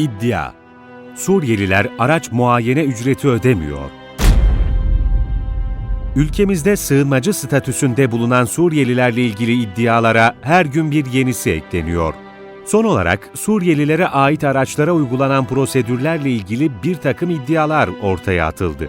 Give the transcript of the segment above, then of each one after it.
İddia Suriyeliler araç muayene ücreti ödemiyor. Ülkemizde sığınmacı statüsünde bulunan Suriyelilerle ilgili iddialara her gün bir yenisi ekleniyor. Son olarak Suriyelilere ait araçlara uygulanan prosedürlerle ilgili bir takım iddialar ortaya atıldı.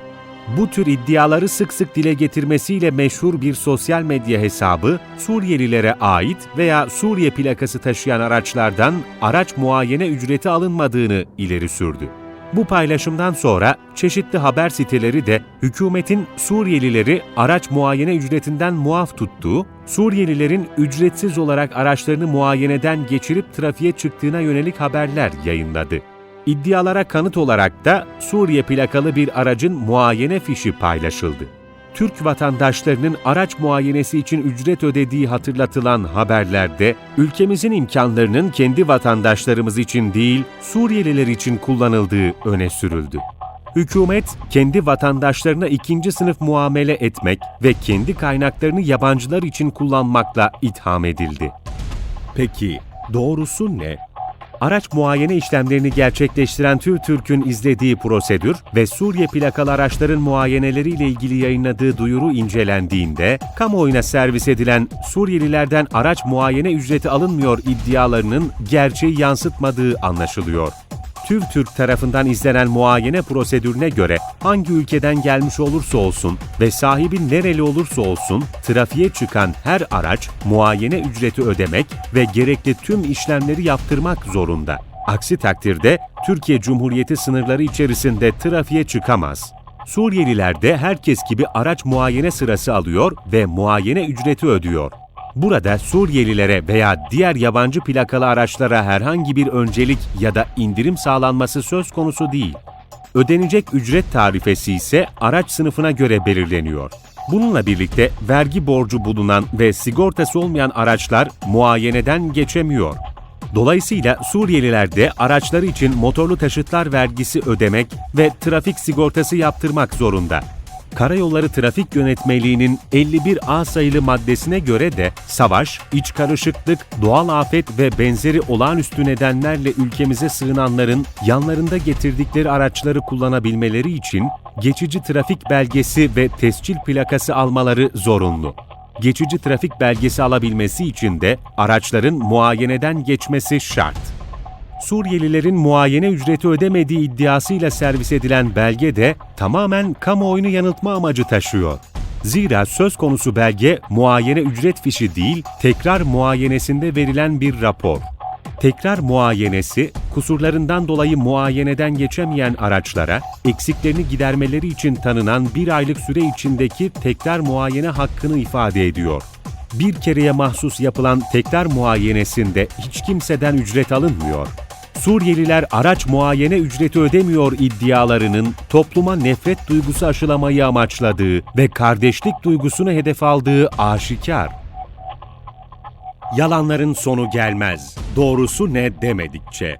Bu tür iddiaları sık sık dile getirmesiyle meşhur bir sosyal medya hesabı, Suriyelilere ait veya Suriye plakası taşıyan araçlardan araç muayene ücreti alınmadığını ileri sürdü. Bu paylaşımdan sonra çeşitli haber siteleri de hükümetin Suriyelileri araç muayene ücretinden muaf tuttuğu, Suriyelilerin ücretsiz olarak araçlarını muayeneden geçirip trafiğe çıktığına yönelik haberler yayınladı. İddialara kanıt olarak da Suriye plakalı bir aracın muayene fişi paylaşıldı. Türk vatandaşlarının araç muayenesi için ücret ödediği hatırlatılan haberlerde ülkemizin imkanlarının kendi vatandaşlarımız için değil Suriyeliler için kullanıldığı öne sürüldü. Hükümet kendi vatandaşlarına ikinci sınıf muamele etmek ve kendi kaynaklarını yabancılar için kullanmakla itham edildi. Peki doğrusu ne? Araç muayene işlemlerini gerçekleştiren TÜRTÜRK'ün izlediği prosedür ve Suriye plakalı araçların muayeneleriyle ilgili yayınladığı duyuru incelendiğinde, kamuoyuna servis edilen Suriyelilerden araç muayene ücreti alınmıyor iddialarının gerçeği yansıtmadığı anlaşılıyor. TÜVTÜRK tarafından izlenen muayene prosedürüne göre hangi ülkeden gelmiş olursa olsun ve sahibi nereli olursa olsun trafiğe çıkan her araç muayene ücreti ödemek ve gerekli tüm işlemleri yaptırmak zorunda. Aksi takdirde Türkiye Cumhuriyeti sınırları içerisinde trafiğe çıkamaz. Suriyeliler de herkes gibi araç muayene sırası alıyor ve muayene ücreti ödüyor. Burada Suriyelilere veya diğer yabancı plakalı araçlara herhangi bir öncelik ya da indirim sağlanması söz konusu değil. Ödenecek ücret tarifesi ise araç sınıfına göre belirleniyor. Bununla birlikte vergi borcu bulunan ve sigortası olmayan araçlar muayeneden geçemiyor. Dolayısıyla Suriyeliler de araçları için motorlu taşıtlar vergisi ödemek ve trafik sigortası yaptırmak zorunda. Karayolları Trafik Yönetmeliği'nin 51A sayılı maddesine göre de savaş, iç karışıklık, doğal afet ve benzeri olağanüstü nedenlerle ülkemize sığınanların yanlarında getirdikleri araçları kullanabilmeleri için geçici trafik belgesi ve tescil plakası almaları zorunlu. Geçici trafik belgesi alabilmesi için de araçların muayeneden geçmesi şart. Suriyelilerin muayene ücreti ödemediği iddiasıyla servis edilen belge de tamamen kamuoyunu yanıltma amacı taşıyor. Zira söz konusu belge muayene ücret fişi değil, tekrar muayenesinde verilen bir rapor. Tekrar muayenesi, kusurlarından dolayı muayeneden geçemeyen araçlara, eksiklerini gidermeleri için tanınan bir aylık süre içindeki tekrar muayene hakkını ifade ediyor. Bir kereye mahsus yapılan tekrar muayenesinde hiç kimseden ücret alınmıyor. Suriyeliler araç muayene ücreti ödemiyor iddialarının topluma nefret duygusu aşılamayı amaçladığı ve kardeşlik duygusunu hedef aldığı aşikar. Yalanların sonu gelmez. Doğrusu ne demedikçe.